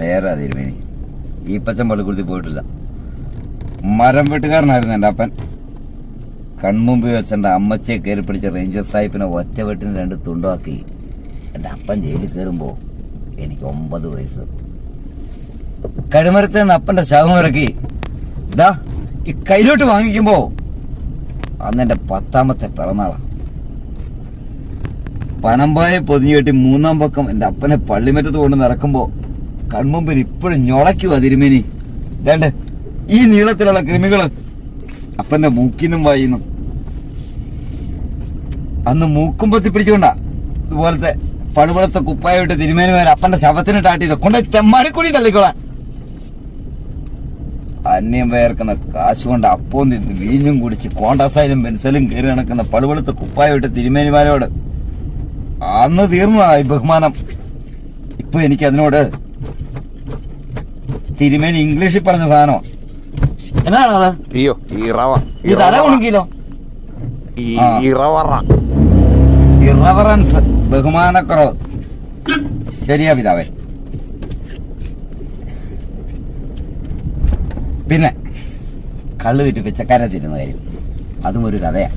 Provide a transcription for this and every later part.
വേറെ അതിരുമേനി ഈ പച്ചൻ പള്ളിക്കുടുത്തി പോയിട്ടില്ല. മരം വെട്ടുകാരനായിരുന്നു എന്റെ അപ്പൻ. കൺമുമ്പിൽ വെച്ച് എന്റെ അമ്മച്ചിയെ കയറി പിടിച്ച റേഞ്ചർ സാഹിബിനെ ഒറ്റ വെട്ടിന് രണ്ട് തുണ്ടാക്കി എന്റെ അപ്പൻ ജയിലിൽ കയറുമ്പോൾ എനിക്ക് ഒമ്പത് വയസ്സ്. കഴുമരത്ത് നിന്ന് അപ്പന്റെ ശവം ഇറക്കി. ഇതാ ഈ കയ്യിലോട്ട് വാങ്ങിക്കുമ്പോൾ അന്ന് എന്റെ പത്താമത്തെ പിറന്നാളാണ് പനമ്പായെ പൊതിഞ്ഞു കെട്ടി മൂന്നാം പക്കം എന്റെ അപ്പനെ പള്ളിമറ്റത്ത് കൊണ്ട് നടക്കുമ്പോ കൺമുമ്പിൽ ഇപ്പോഴും ഞൊളയ്ക്കുക തിരുമേനി. വേണ്ട? ഈ നീളത്തിലുള്ള കൃമികൾ അപ്പന്റെ മൂക്കിന്നും വായിന്നും. അന്ന് മൂക്കും പൊത്തി പിടിച്ചുകൊണ്ടാ. ഇതുപോലത്തെ പളുപളത്തെ കുപ്പായിട്ട് തിരുമേനിമാർ അപ്പന്റെ ശവത്തിന് ടാട്ടിയത് കൊണ്ട് തെമ്മാടിക്കുടി തള്ളിക്കോളാൻ. അന്യം വേർക്കുന്ന കാശ് കൊണ്ട് അപ്പവും തിന്ന് വീഞ്ഞും കുടിച്ച് കോണ്ടാസായാലും പെൻസലും കയറി നടക്കുന്ന പളുപളുത്ത കുപ്പായിട്ട് തിരുമേനിമാരോട് അന്ന് തീർന്നതായി ബഹുമാനം. ഇപ്പൊ എനിക്ക് അതിനോട് തിരുമേനി ഇംഗ്ലീഷിൽ പറഞ്ഞ സാധനമാണ് എന്നാണത്? അയ്യോ ഇറവ തല. ഇറവറ ഇറവറൻസ് ബഹുമാനക്കുറവ്. ശരിയാ പിതാവേ. പിന്നെ കള്ളു വിറ്റ് പിച്ചക്കാരെ തിരുന്ന കാര്യം. അതും ഒരു കഥയാണ്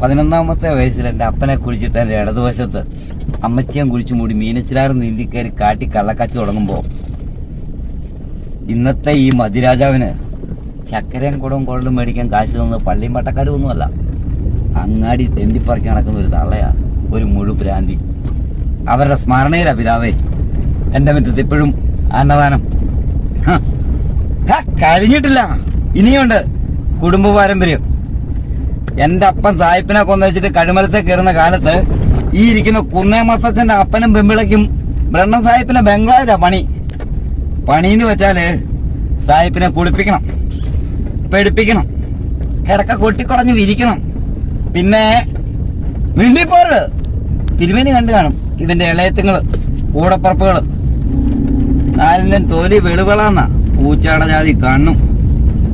പതിനൊന്നാമത്തെ വയസ്സിൽ എന്റെ അപ്പനെ കുഴിച്ചിട്ട് എന്റെ ഇടതുവശത്ത് അമ്മച്ചിയും കുഴിച്ചു മൂടി മീനച്ചിലാറ് നീന്തിക്കയറി കാട്ടി കള്ളക്കച്ച് തുടങ്ങുമ്പോൾ ഇന്നത്തെ ഈ മതിരാജാവിന് ചക്കരയും കുടവും കുഴലും മേടിക്കാൻ കാശ് തന്നത് പള്ളിയും പട്ടക്കാരും ഒന്നുമല്ല. അങ്ങാടി തെണ്ടിപ്പറക്കി നടക്കുന്ന ഒരു തള്ളയാ ഒരു മുഴു ഭ്രാന്തി അവരുടെ സ്മരണയിലാ പിതാവേ എന്റെ മുറ്റത്ത് ഇപ്പോഴും അന്നദാനം. കഴിഞ്ഞിട്ടില്ല. ഇനിയുണ്ട് കുടുംബ പാരമ്പര്യം. എന്റെ അപ്പൻ സായിപ്പിനെ കൊന്നുവച്ചിട്ട് കഴുമരത്തെ കയറുന്ന കാലത്ത് ഈ ഇരിക്കുന്ന കുന്നേമത്തച്ഛന്റെ അപ്പനും പെമ്പിളയ്ക്കും ബ്രണ്ണൻ സാഹിബിന്റെ ബംഗ്ലാവിലാ പണി. പണിന്ന് വെച്ചാൽ സായിപ്പിനെ കുളിപ്പിക്കണം പെടിപ്പിക്കണം കിടക്ക കൊട്ടിക്കുടഞ്ഞ് വിരിക്കണം. പിന്നെ വീണ്ടിപ്പോരുത് തിരുമേനി കണ്ടു കാണും ഇവന്റെ ഇളയത്തുങ്ങൾ കൂടപ്പറപ്പുകൾ. നാലിന്റെ തോലി വെളുകളാന്ന പൂച്ചാട ജാതി കാണും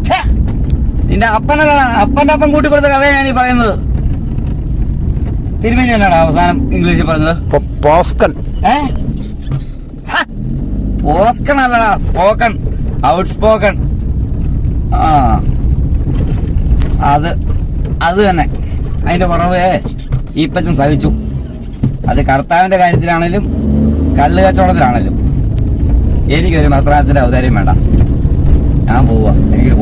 ഛെ! നിന്റെ അപ്പന അപ്പന്റെ അപ്പം കൂട്ടി കൊടുത്ത കഥ ഞാൻ ഈ പറയുന്നത്. തിരുമേനി എന്നാണ് അവസാനം ഇംഗ്ലീഷിൽ പറഞ്ഞത്? പോസ്കൻ. ഏ പോസ്കൺ അല്ലടാ സ്പോക്കൺ ഔട്ട് സ്പോക്കൺ ആ. അത് അത് തന്നെ. അതിന്റെ കുറവ് ഈപ്പച്ചൻ സഹിച്ചു. അത് കർത്താവിന്റെ കാര്യത്തിലാണേലും കള്ള് കച്ചവടത്തിലാണേലും. എനിക്കൊരു മദ്രാസിന്റെ ഔദാര്യം വേണ്ട. ഞാൻ പോവാ. എനിക്കൊരു